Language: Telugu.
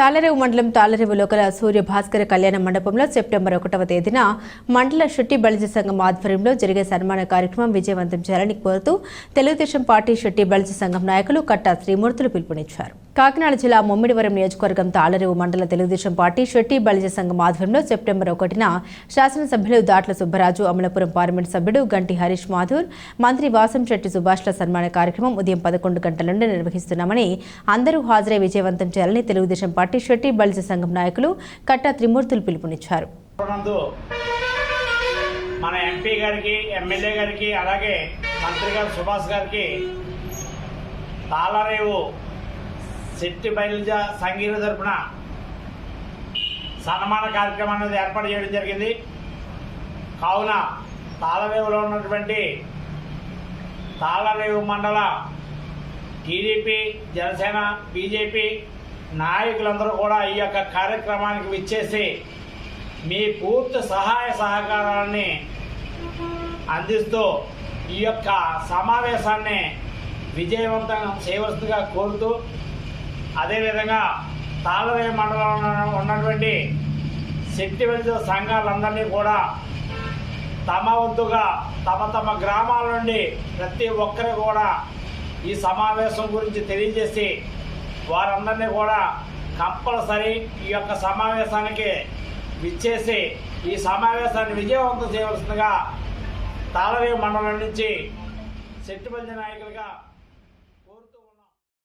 తాళరేవు మండలం తాళరేవు లోకల సూర్య భాస్కర కళ్యాణ మండపంలో సెప్టెంబర్ ఒకటవ తేదీన మండల షుట్టి బలిజ సంఘం ఆధ్వర్యంలో జరిగే సన్మాన కార్యక్రమం విజయవంతం చేయాలని కోరుతూ తెలుగుదేశం పార్టీ షుట్టి బలిజ సంఘం నాయకులు కట్టా శ్రీమూర్తులు పిలుపునిచ్చారు. కాకినాడ జిల్లా ముమ్మిడివరం నియోజకవర్గం తాళరేవు మండల తెలుగుదేశం పార్టీ షెట్టి బలిజ సంఘం ఆధ్వర్యంలో సెప్టెంబర్ ఒకటిన శాసనసభ్యులు దాట్ల సుబ్బరాజు అమలపురం పార్లమెంట్ సభ్యుడు గంటి హరీష్ మాథూర్ మంత్రి వాసంశెట్టి సుభాష్ల సన్మాన కార్యక్రమం ఉదయం పదకొండు గంటల నుండి నిర్వహిస్తున్నామని అందరూ హాజరై విజయవంతం చేయాలని తెలుగుదేశం పార్టీ షెట్టి బలిజ సంఘం నాయకులు కట్టా త్రిమూర్తులు పిలుపునిచ్చారు. మన ఎంపీ గారికి ఎమ్మెల్యే గారికి అలాగే మంత్రి గారు సుభాష్ గారికి తాళరేవు శెట్టి బయలుజ సంగీత తరపున సన్మాన కార్యక్రమం అనేది ఏర్పాటు చేయడం జరిగింది. కావున తాళరేవులో ఉన్నటువంటి తాళరేవు మండల టీడీపీ జనసేన బీజేపీ నాయకులందరూ కూడా ఈ యొక్క కార్యక్రమానికి విచ్చేసి మీ పూర్తి సహాయ సహకారాన్ని అందిస్తూ ఈ యొక్క సమావేశాన్ని విజయవంతంగా చేయవలసిందిగా కోరుతూ అదేవిధంగా తాళరేయ మండలంలో ఉన్నటువంటి శక్తి వెలుచు సంఘాలందరినీ కూడా తమ వద్దుగా తమ తమ గ్రామాల నుండి ప్రతి ఒక్కరు కూడా ఈ సమావేశం గురించి తెలియజేసి వారందరినీ కూడా కంపల్సరీ ఈ యొక్క సమావేశానికి విచ్చేసి ఈ సమావేశాన్ని విజయవంతం చేయవలసిందిగా తాళరేవు మండలం నుంచి శెట్టిపల్లి నాయకులుగా